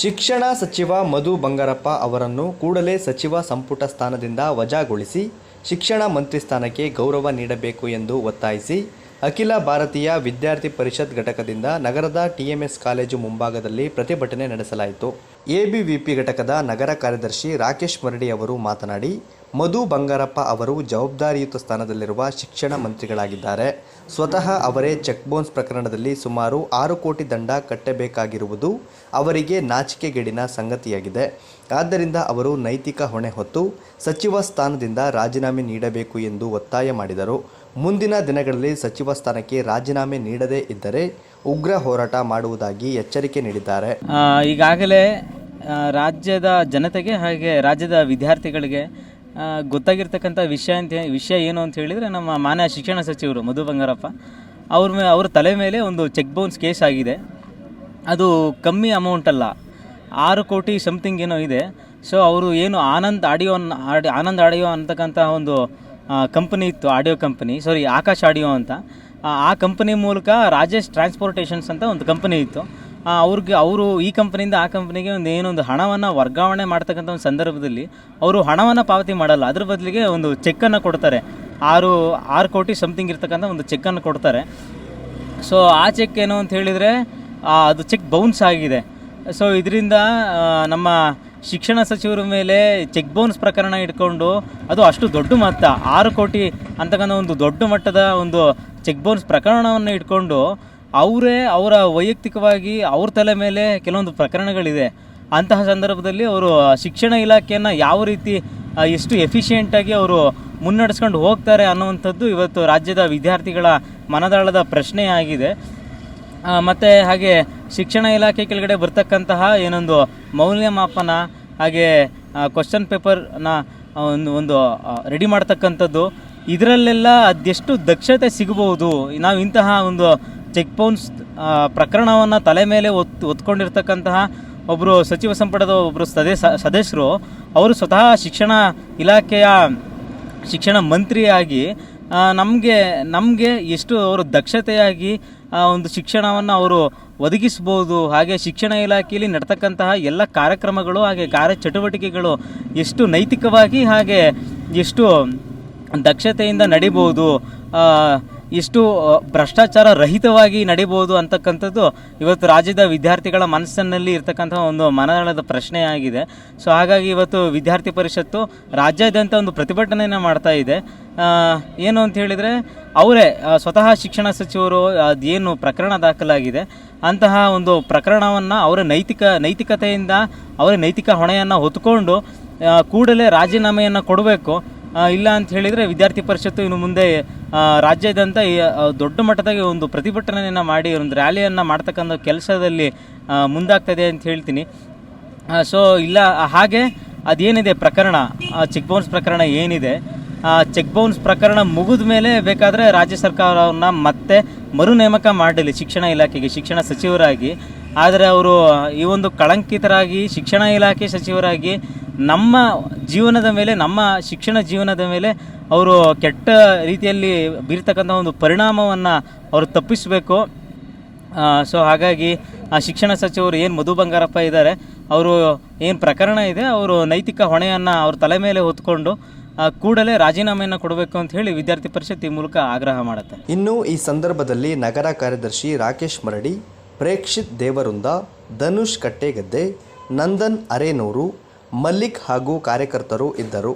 ಶಿಕ್ಷಣ ಸಚಿವ ಮಧು ಬಂಗಾರಪ್ಪ ಅವರನ್ನು ಕೂಡಲೇ ಸಚಿವ ಸಂಪುಟ ಸ್ಥಾನದಿಂದ ವಜಾಗೊಳಿಸಿ ಶಿಕ್ಷಣ ಮಂತ್ರಿ ಸ್ಥಾನಕ್ಕೆ ಗೌರವ ನೀಡಬೇಕು ಎಂದು ಒತ್ತಾಯಿಸಿ, ಅಖಿಲ ಭಾರತೀಯ ವಿದ್ಯಾರ್ಥಿ ಪರಿಷತ್ ಘಟಕದಿಂದ ನಗರದ ಟಿಎಂಎಸ್ ಕಾಲೇಜು ಮುಂಭಾಗದಲ್ಲಿ ಪ್ರತಿಭಟನೆ ನಡೆಸಲಾಯಿತು. ಎಬಿವಿಪಿ ಘಟಕದ ನಗರ ಕಾರ್ಯದರ್ಶಿ ರಾಕೇಶ್ ಮರಡಿ ಅವರು ಮಾತನಾಡಿ ಮಧು ಬಂಗಾರಪ್ಪ ಅವರು ಜವಾಬ್ದಾರಿಯುತ ಸ್ಥಾನದಲ್ಲಿರುವ ಶಿಕ್ಷಣ ಮಂತ್ರಿಗಳಾಗಿದ್ದಾರೆ. ಸ್ವತಃ ಅವರೇ ಚೆಕ್ಬೋನ್ಸ್ ಪ್ರಕರಣದಲ್ಲಿ ಸುಮಾರು ಆರು ಕೋಟಿ ದಂಡ ಕಟ್ಟಬೇಕಾಗಿರುವುದು ಅವರಿಗೆ ನಾಚಿಕೆಗೇಡಿನ ಸಂಗತಿಯಾಗಿದೆ. ಆದ್ದರಿಂದ ಅವರು ನೈತಿಕ ಹೊಣೆ ಹೊತ್ತು ಸಚಿವ ಸ್ಥಾನದಿಂದ ರಾಜೀನಾಮೆ ನೀಡಬೇಕು ಎಂದು ಒತ್ತಾಯ ಮಾಡಿದರು. ಮುಂದಿನ ದಿನಗಳಲ್ಲಿ ಸಚಿವ ಸ್ಥಾನಕ್ಕೆ ರಾಜೀನಾಮೆ ನೀಡದೇ ಇದ್ದರೆ ಉಗ್ರ ಹೋರಾಟ ಮಾಡುವುದಾಗಿ ಎಚ್ಚರಿಕೆ ನೀಡಿದ್ದಾರೆ. ಈಗಾಗಲೇ ರಾಜ್ಯದ ಜನತೆಗೆ ಹಾಗೆ ರಾಜ್ಯದ ವಿದ್ಯಾರ್ಥಿಗಳಿಗೆ ಗೊತ್ತಾಗಿರ್ತಕ್ಕಂಥ ವಿಷಯ ಅಂತ ವಿಷಯ ಏನು ಅಂತ ಹೇಳಿದರೆ ನಮ್ಮ ಮಾನ್ಯ ಶಿಕ್ಷಣ ಸಚಿವರು ಮಧು ಬಂಗಾರಪ್ಪ ಅವ್ರ ಮೇ ಅವ್ರ ತಲೆ ಮೇಲೆ ಒಂದು ಚೆಕ್ ಬೌನ್ಸ್ ಕೇಸ್ ಆಗಿದೆ. ಅದು ಕಮ್ಮಿ ಅಮೌಂಟ್ ಅಲ್ಲ. ಆರು ಕೋಟಿ ಸಮಥಿಂಗ್ ಏನೋ ಇದೆ. ಸೊ ಅವರು ಏನು ಆನಂದ್ ಆಡಿಯೋ ಆಡಿ ಆನಂದ್ ಆಡಿಯೋ ಅಂತಕ್ಕಂಥ ಒಂದು ಕಂಪನಿ ಇತ್ತು audio company sorry Akash audio ಅಂತ. ಆ, ಕಂಪನಿ ಮೂಲಕ ರಾಜೇಶ್ ಟ್ರಾನ್ಸ್ಪೋರ್ಟೇಷನ್ಸ್ ಅಂತ ಒಂದು ಕಂಪನಿ ಇತ್ತು. ಅವ್ರಿಗೆ ಅವರು ಈ ಕಂಪ್ನಿಯಿಂದ ಆ ಕಂಪ್ನಿಗೆ ಒಂದು ಏನೊಂದು ಹಣವನ್ನು ವರ್ಗಾವಣೆ ಮಾಡ್ತಕ್ಕಂಥ ಒಂದು ಸಂದರ್ಭದಲ್ಲಿ ಅವರು ಹಣವನ್ನು ಪಾವತಿ ಮಾಡಲ್ಲ. ಅದ್ರ ಬದಲಿಗೆ ಒಂದು ಚೆಕ್ಕನ್ನು ಕೊಡ್ತಾರೆ. ಆರು ಆರು ಕೋಟಿ ಸಮಥಿಂಗ್ ಇರ್ತಕ್ಕಂಥ ಒಂದು ಚೆಕ್ಕನ್ನು ಕೊಡ್ತಾರೆ. ಸೊ ಆ ಚೆಕ್ ಏನು ಅಂತ ಹೇಳಿದರೆ ಅದು ಚೆಕ್ ಬೌನ್ಸ್ ಆಗಿದೆ. ಸೊ ಇದರಿಂದ ನಮ್ಮ ಶಿಕ್ಷಣ ಸಚಿವರ ಮೇಲೆ ಚೆಕ್ ಬೌನ್ಸ್ ಪ್ರಕರಣ ಇಟ್ಕೊಂಡು ಅದು ಅಷ್ಟು ದೊಡ್ಡ ಮೊತ್ತ ಆರು ಕೋಟಿ ಅಂತಕ್ಕಂಥ ಒಂದು ದೊಡ್ಡ ಮಟ್ಟದ ಒಂದು ಚೆಕ್ ಬೌನ್ಸ್ ಪ್ರಕರಣವನ್ನು ಇಟ್ಕೊಂಡು ಅವರೇ ಅವರ ವೈಯಕ್ತಿಕವಾಗಿ ಅವ್ರ ತಲೆ ಮೇಲೆ ಕೆಲವೊಂದು ಪ್ರಕರಣಗಳಿದೆ. ಅಂತಹ ಸಂದರ್ಭದಲ್ಲಿ ಅವರು ಶಿಕ್ಷಣ ಇಲಾಖೆಯನ್ನು ಯಾವ ರೀತಿ ಎಷ್ಟು ಎಫಿಷಿಯೆಂಟಾಗಿ ಅವರು ಮುನ್ನಡೆಸ್ಕೊಂಡು ಹೋಗ್ತಾರೆ ಅನ್ನುವಂಥದ್ದು ಇವತ್ತು ರಾಜ್ಯದ ವಿದ್ಯಾರ್ಥಿಗಳ ಮನದಾಳದ ಪ್ರಶ್ನೆ ಆಗಿದೆ ಆ, ಮತ್ತೆ ಹಾಗೆ ಶಿಕ್ಷಣ ಇಲಾಖೆ ಕೆಳಗಡೆ ಬರ್ತಕ್ಕಂತಹ ಏನೊಂದು ಮೌಲ್ಯಮಾಪನ ಹಾಗೆ ಕ್ವಶನ್ ಪೇಪರ್ನ ಒಂದು ಒಂದು ರೆಡಿ ಮಾಡ್ತಕ್ಕಂಥದ್ದು ಇದರಲ್ಲೆಲ್ಲ ಅದೆಷ್ಟು ದಕ್ಷತೆ ಸಿಗಬಹುದು? ನಾವು ಇಂತಹ ಒಂದು ಚೆಕ್ ಬೌನ್ಸ್ ಪ್ರಕರಣವನ್ನು ತಲೆ ಮೇಲೆ ಒತ್, ಒತ್ಕೊಂಡಿರ್ತಕ್ಕಂತಹ ಒಬ್ಬರು ಸಚಿವ ಸಂಪುಟದ ಒಬ್ಬರು ಸದಸ್ಯ ಸದಸ್ಯರು, ಅವರು ಸ್ವತಃ ಶಿಕ್ಷಣ ಇಲಾಖೆಯ ಶಿಕ್ಷಣ ಮಂತ್ರಿಯಾಗಿ ನಮಗೆ ನಮಗೆ ಎಷ್ಟು ಅವರು ದಕ್ಷತೆಯಾಗಿ ಒಂದು ಶಿಕ್ಷಣವನ್ನು ಅವರು ಒದಗಿಸ್ಬೋದು, ಹಾಗೆ ಶಿಕ್ಷಣ ಇಲಾಖೆಯಲ್ಲಿ ನಡ್ತಕ್ಕಂತಹ ಎಲ್ಲ ಕಾರ್ಯಕ್ರಮಗಳು, ಹಾಗೆ ಕಾರ್ಯಚಟುವಟಿಕೆಗಳು ಎಷ್ಟು ನೈತಿಕವಾಗಿ ಹಾಗೆ ಎಷ್ಟು ದಕ್ಷತೆಯಿಂದ ನಡಿಬೋದು ಆ, ಎಷ್ಟು ಭ್ರಷ್ಟಾಚಾರ ರಹಿತವಾಗಿ ನಡಿಬೋದು ಅಂತಕ್ಕಂಥದ್ದು ಇವತ್ತು ರಾಜ್ಯದ ವಿದ್ಯಾರ್ಥಿಗಳ ಮನಸ್ಸಿನಲ್ಲಿ ಇರ್ತಕ್ಕಂಥ ಒಂದು ಮನನಳದ ಪ್ರಶ್ನೆ ಆಗಿದೆ. ಸೊ ಹಾಗಾಗಿ ಇವತ್ತು ವಿದ್ಯಾರ್ಥಿ ಪರಿಷತ್ತು ರಾಜ್ಯಾದ್ಯಂತ ಒಂದು ಪ್ರತಿಭಟನೆಯನ್ನು ಮಾಡ್ತಾ ಇದೆ. ಏನು ಅಂತ ಹೇಳಿದರೆ ಅವರೇ ಸ್ವತಃ ಶಿಕ್ಷಣ ಸಚಿವರು ಅದೇನು ಪ್ರಕರಣ ದಾಖಲಾಗಿದೆ. ಅಂತಹ ಒಂದು ಪ್ರಕರಣವನ್ನು ಅವರ ನೈತಿಕ ನೈತಿಕತೆಯಿಂದ ಅವರ ನೈತಿಕ ಹೊಣೆಯನ್ನು ಹೊತ್ಕೊಂಡು ಕೂಡಲೇ ರಾಜೀನಾಮೆಯನ್ನು ಕೊಡಬೇಕು. ಇಲ್ಲ ಅಂತ ಹೇಳಿದರೆ ವಿದ್ಯಾರ್ಥಿ ಪರಿಷತ್ತು ಇನ್ನು ಮುಂದೆ ರಾಜ್ಯಾದ್ಯಂತ ದೊಡ್ಡ ಮಟ್ಟದಾಗಿ ಒಂದು ಪ್ರತಿಭಟನೆಯನ್ನು ಮಾಡಿ, ಒಂದು ರ್ಯಾಲಿಯನ್ನು ಮಾಡ್ತಕ್ಕಂಥ ಕೆಲಸದಲ್ಲಿ ಮುಂದಾಗ್ತದೆ ಅಂತ ಹೇಳ್ತೀನಿ. ಸೊ ಇಲ್ಲ, ಹಾಗೆ ಅದೇನಿದೆ ಪ್ರಕರಣ? ಚೆಕ್ ಬೌನ್ಸ್ ಪ್ರಕರಣ ಏನಿದೆ? ಚೆಕ್ ಬೌನ್ಸ್ ಪ್ರಕರಣ ಮುಗಿದ ಮೇಲೆ ಬೇಕಾದರೆ ರಾಜ್ಯ ಸರ್ಕಾರವನ್ನು ಮತ್ತೆ ಮರು ನೇಮಕ ಮಾಡಲಿ, ಶಿಕ್ಷಣ ಇಲಾಖೆಗೆ, ಶಿಕ್ಷಣ ಸಚಿವರಾಗಿ. ಆದರೆ ಅವರು ಈ ಒಂದು ಕಳಂಕಿತರಾಗಿ, ಶಿಕ್ಷಣ ಇಲಾಖೆ ಸಚಿವರಾಗಿ ನಮ್ಮ ಜೀವನದ ಮೇಲೆ, ನಮ್ಮ ಶಿಕ್ಷಣ ಜೀವನದ ಮೇಲೆ ಅವರು ಕೆಟ್ಟ ರೀತಿಯಲ್ಲಿ ಬೀರ್ತಕ್ಕಂಥ ಒಂದು ಪರಿಣಾಮವನ್ನು ಅವರು ತಪ್ಪಿಸಬೇಕು. ಸೊ ಹಾಗಾಗಿ ಆ ಶಿಕ್ಷಣ ಸಚಿವರು ಏನು ಮಧು ಬಂಗಾರಪ್ಪ ಇದ್ದಾರೆ, ಅವರು ಏನು ಪ್ರಕರಣ ಇದೆ, ಅವರು ನೈತಿಕ ಹೊಣೆಯನ್ನು ಅವ್ರ ತಲೆ ಮೇಲೆ ಹೊತ್ಕೊಂಡು ಕೂಡಲೇ ರಾಜೀನಾಮೆಯನ್ನು ಕೊಡಬೇಕು ಅಂತ ಹೇಳಿ ವಿದ್ಯಾರ್ಥಿ ಪರಿಷತ್ ಈ ಮೂಲಕ ಆಗ್ರಹ ಮಾಡುತ್ತೆ. ಇನ್ನು ಈ ಸಂದರ್ಭದಲ್ಲಿ ನಗರ ಕಾರ್ಯದರ್ಶಿ ರಾಕೇಶ್ ಮರಡಿ, ಪ್ರೇಕ್ಷಿತ್ ದೇವರುಂದ, ಧನುಷ್ ಕಟ್ಟೆಗದ್ದೆ, ನಂದನ್ ಅರೇನೂರು ಮಲ್ಲಿಕ್ ಹಾಗೂ ಕಾರ್ಯಕರ್ತರು ಇದ್ದರು.